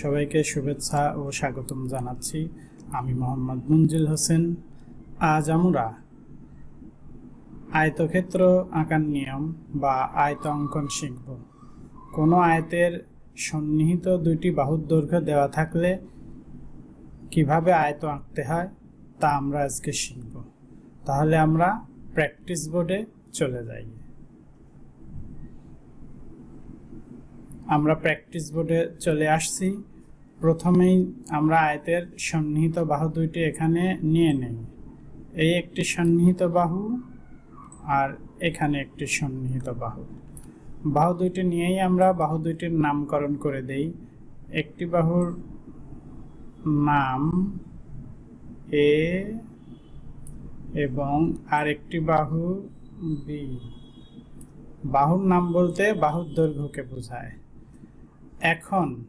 সবাইকে শুভেচ্ছা ও স্বাগতম জানাচ্ছি আমি মোহাম্মদ মুনজিল হোসেন। আজ আমরা আয়তক্ষেত্র আঁকার নিয়ম বা আয়ত অঙ্কন শিখব। কোনো আয়তের সন্নিহিত দুইটি বাহুর দৈর্ঘ্য দেওয়া থাকলে কীভাবে আয়ত আঁকতে হয় তা আমরা আজকে শিখব। তাহলে আমরা প্র্যাকটিস বোর্ডে চলে যাই। আমরা প্র্যাকটিস বোর্ডে চলে আসছি। প্রথমেই আমরা আয়তের সন্নিহিত বাহু দুইটি এখানে নিয়ে নেই। এই একটি সন্নিহিত বাহু আর এখানে একটি সন্নিহিত বাহু। বাহু দুইটি নিয়েই আমরা বাহু দুইটির নামকরণ করে দেই। একটি বাহুর নাম এ এবং আরেকটি বাহু বি। বাহুর নাম বলতে বাহুর দৈর্ঘ্যকে বোঝায়। এখন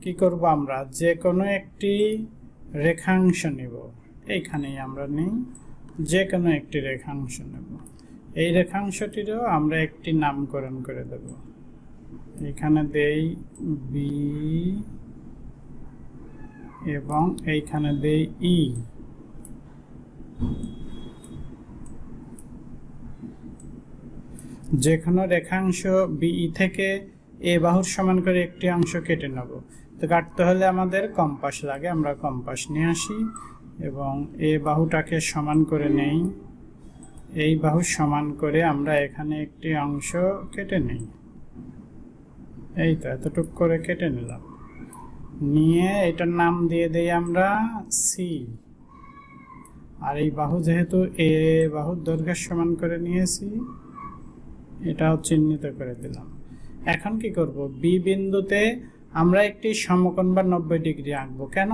কি করব আমরা? যে কোনো একটি রেখাংশ নেব। এইখানেই আমরা নিই। যে কোনো একটি রেখাংশ নেব। এই রেখাংশটিরও আমরা একটি নামকরণ করে দেব। এখানে দেই বি এবং এইখানে দেই ই যে কোনো রেখাংশ বিই থেকে এ বাহুর সমান করে একটি অংশ কেটে নেব। তো কাটতে হলে আমাদের কম্পাস লাগে, আমরা কম্পাস নিয়ে আসি এবং এ বাহুটাকে সমান করে নেই। এই বাহু সমান করে আমরা এখানে একটি অংশ কেটে নেই। এই তো, এতটুক করে কেটে নিলাম। নিয়ে এটার নাম দিয়ে দেই আমরা সি আর এই বাহু যেহেতু এ বাহুর দৈর্ঘ্যের সমান করে নিয়েছি, এটাও চিহ্নিত করে দিলাম। এখন কি করব? বি বিন্দুতে আমরা একটি সমকোণ বা নব্বই ডিগ্রি আঁকবো। কেন?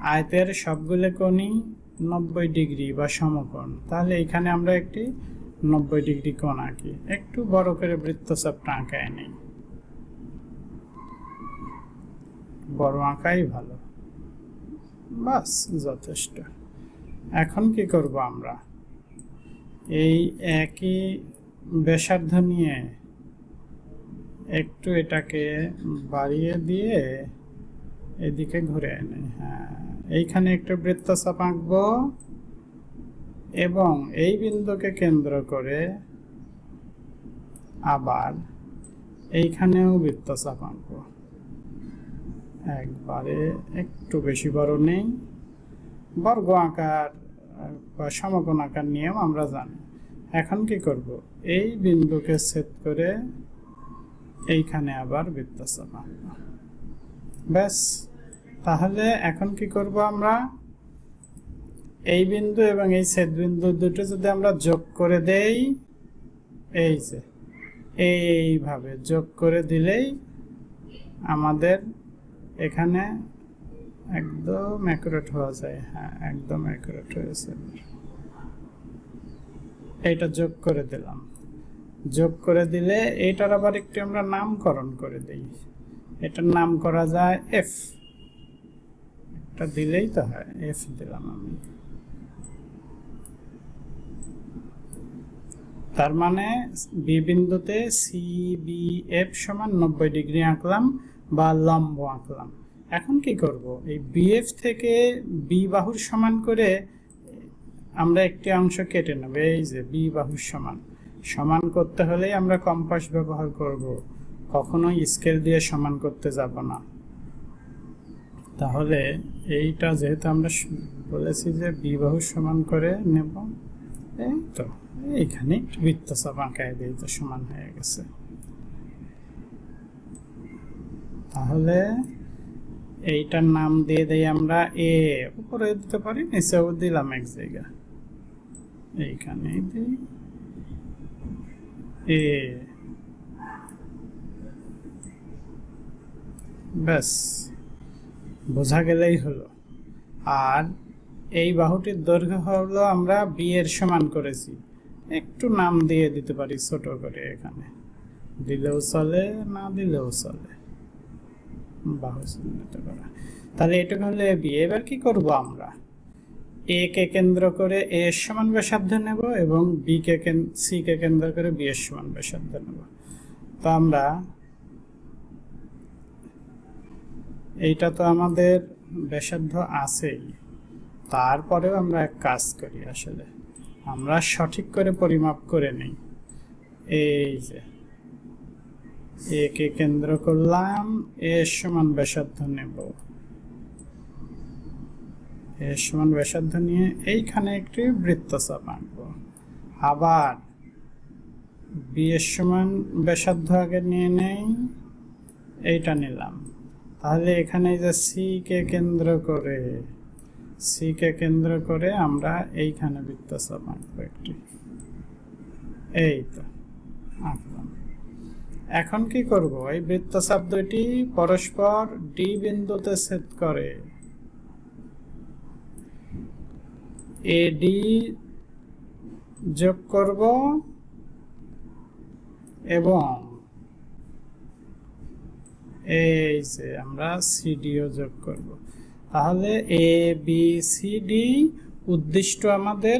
আয়তের সবগুলো কোণই নব্বই ডিগ্রি বা সমকোণ। তাহলে এখানে আমরা একটি নব্বই ডিগ্রি কোণ আঁকি। একটু বড় করে বৃত্তচাপটা আঁকায় নেই। বড় আঁকাই ভালো। বাস, যথেষ্ট। এখন কি করব আমরা? এই একই ব্যাসার্ধ নিয়ে একটু এটাকে বাড়িয়ে দিয়ে এদিকে ঘুরে এনে হ্যাঁ এইখানে একটু বৃত্তচাপ আঁকবো এবং এই বিন্দুকে কেন্দ্র করে আবার এইখানেও বৃত্তচাপ আঁকবো। একবারে একটু বেশি বড় নেই। বর্গ আকার বা সমকোণ আকার নিয়ম আমরা জানি। এখন কি করব? এই বিন্দুকে ছেদ করে এইখানে আবার বৃত্তচাপ ব্যাস, তাহলে এখন কি করব আমরা? এই বিন্দু এবং এই ছেদ বিন্দু দুটো যদি আমরা যোগ করে দেই, এই যে, এইভাবে যোগ করে দিলেই আমাদের এখানে একদম অ্যাকুরেট হওয়া যায়। হ্যাঁ একদম অ্যাকুরেট হয়েছে এইটা যোগ করে দিলাম। যোগ করে দিলে এটার আবার একটু আমরা নামকরণ করে দিই। এটার নাম করা যায় এফ এটা দিলেই তো হয় এফ দিলাম আমি। তার মানে বি বিন্দুতে সি বি এফ সমান নব্বই ডিগ্রি আঁকলাম বা লম্ব আঁকলাম। এখন কি করব? এই বিএফ থেকে বি বাহুর সমান করে আমরা একটি অংশ কেটে নেব, এই যে বি বাহুর সমান। সমান করতে হলেই আমরা কম্পাস ব্যবহার করব। কখনোই স্কেল দিয়ে সমান করতে যাব না। তাহলে এইটা যেহেতু আমরা বলেছি যে বি বাহুর সমান করে নেব, এই তো, এইখানে বৃত্তচাপ আঁকায় দিই, তো সমান হয়ে গেছে। তাহলে এইটার নাম দিয়ে দেই আমরা এ, উপরে দিতে পারি, নিচেও দিলাম এক জায়গা। এইখানে দিই। ব্যাস, বোঝা গেলেই হলো। আর এই বাহুটির দৈর্ঘ্য হলো আমরা বি এর সমান করেছি। একটু নাম দিয়ে দিতে পারি ছোট করে এখানে। দিলেও চলে, না দিলেও চলে। বাহু চিহ্নিত করা। তাহলে এটুকু হলে বি এবার কি করব আমরা? এ কে কেন্দ্র করে এ এর সমান ব্যাসার্ধ নেব এবং বি কে সি কে কেন্দ্র করে বি এর সমান ব্যাসার্ধ নেব। তো আমরা এইটা তো আমাদের ব্যাসার্ধ আছেই। তারপরেও আমরা এক কাজ করি আসলে। আমরা সঠিক করে পরিমাপ করে নিই। এই যে, একে কেন্দ্র করলাম, এ সমান ব্যাসার্ধ নেব। সমান ব্যাসার্ধ নিয়ে এইখানে একটি বৃত্তচাপ আঁকবো। আবার বি এর সমান ব্যাসার্ধ আগে নিয়ে নেই, এইটা নিলাম। তাহলে এখানে যে সি কে কেন্দ্র করে সি কে কেন্দ্র করে আমরা এইখানে বৃত্তচাপ আঁকবো একটি। এই তো, আঁকলাম। এখন কি করব? এই বৃত্তচাপ দুটি পরস্পর ডি বিন্দুতে ছেদ করে। এডি যোগ করব এবং এই যে আমরা সিডিও যোগ করব। তাহলে এ বি সি ডি উদ্দিষ্ট আমাদের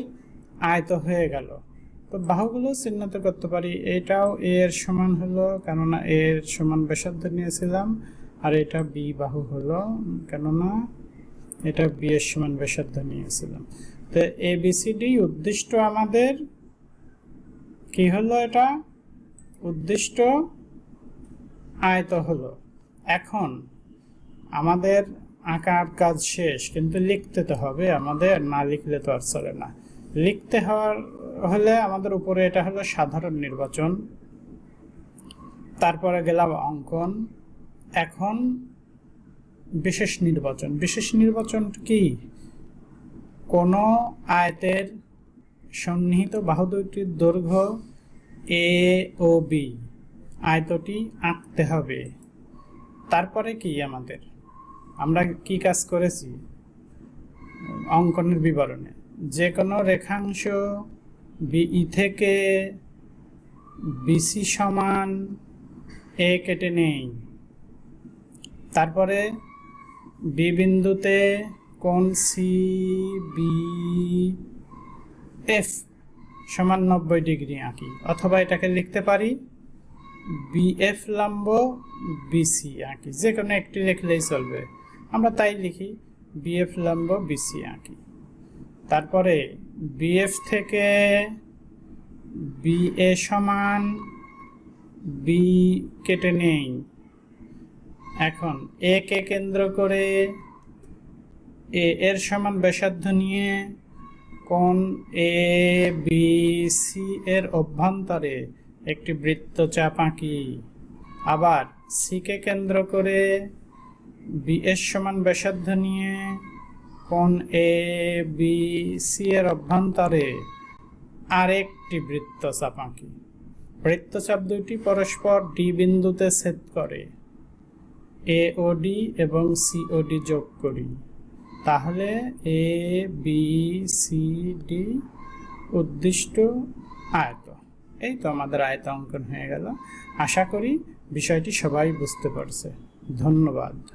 আয়ত হয়ে গেল। তো বাহুগুলো চিহ্নিত করতে পারি। এটাও এর সমান হলো, কেননা এর সমান ব্যাসার্ধ নিয়েছিলাম, আর এটা বি বাহু হলো, কেননা এটা বি এর সমান ব্যাসার্ধ নিয়েছিলাম। তো এ বি সি ডি উদ্দিষ্ট আমাদের কি হলো এটা? উদ্দিষ্ট আয়ত হলো। এখন আমাদের আঁকার কাজ শেষ, কিন্তু লিখতে তো হবে আমাদের, না লিখলে তো আর চলে না। লিখতে হওয়ার হলে আমাদের উপরে এটা হলো সাধারণ নির্বাচন, তারপরে গেলাম অঙ্কন। এখন বিশেষ নির্বাচন বিশেষ নির্বাচন কি? কোনো আয়তের সন্নিহিত বাহু দুটির দৈর্ঘ্য এ ও বি আয়তটি আঁকতে হবে। তারপরে কি আমাদের? আমরা কি কাজ করেছি? অঙ্কনের বিবরণে। যে কোনো রেখাংশ বিই থেকে বিসি সমান এ কেটে নেই। তারপরে বি বিন্দুতে কোন সি বি এফ সমান নব্বই ডিগ্রি আঁকি, অথবা এটাকে লিখতে পারি বিএফ লম্ব বিসি আঁকি যে কোনো একটি লিখলেই চলবে। আমরা তাই লিখি বিএফ লম্ব বিসি আঁকি। তারপরে বিএফ থেকে বিএ সমান বি কেটে নেই। এখন এ কে কেন্দ্র করে এ, এর সমান ব্যাসার্ধ নিয়ে কোন এ, বি, সি এর অভ্যন্তরে একটি বৃত্ত বৃত্তচাপ আঁকি। আবার সিকে কেন্দ্র করে বি এর সমান ব্যাসার্ধ নিয়ে কোন এ, বি, সি এর অভ্যন্তরে আরেকটি বৃত্তচাপ আঁকি। বৃত্তচাপ দুটি পরস্পর ডি বিন্দুতে ছেদ করে। এ ও ডি এবং সি ও ডি যোগ করি। তাহলে এ বি সি ডি উদ্দিষ্ট আয়ত এই তো আমাদের আয়ত অঙ্কন হয়ে গেল। আশা করি বিষয়টি সবাই বুঝতে পারছে। ধন্যবাদ।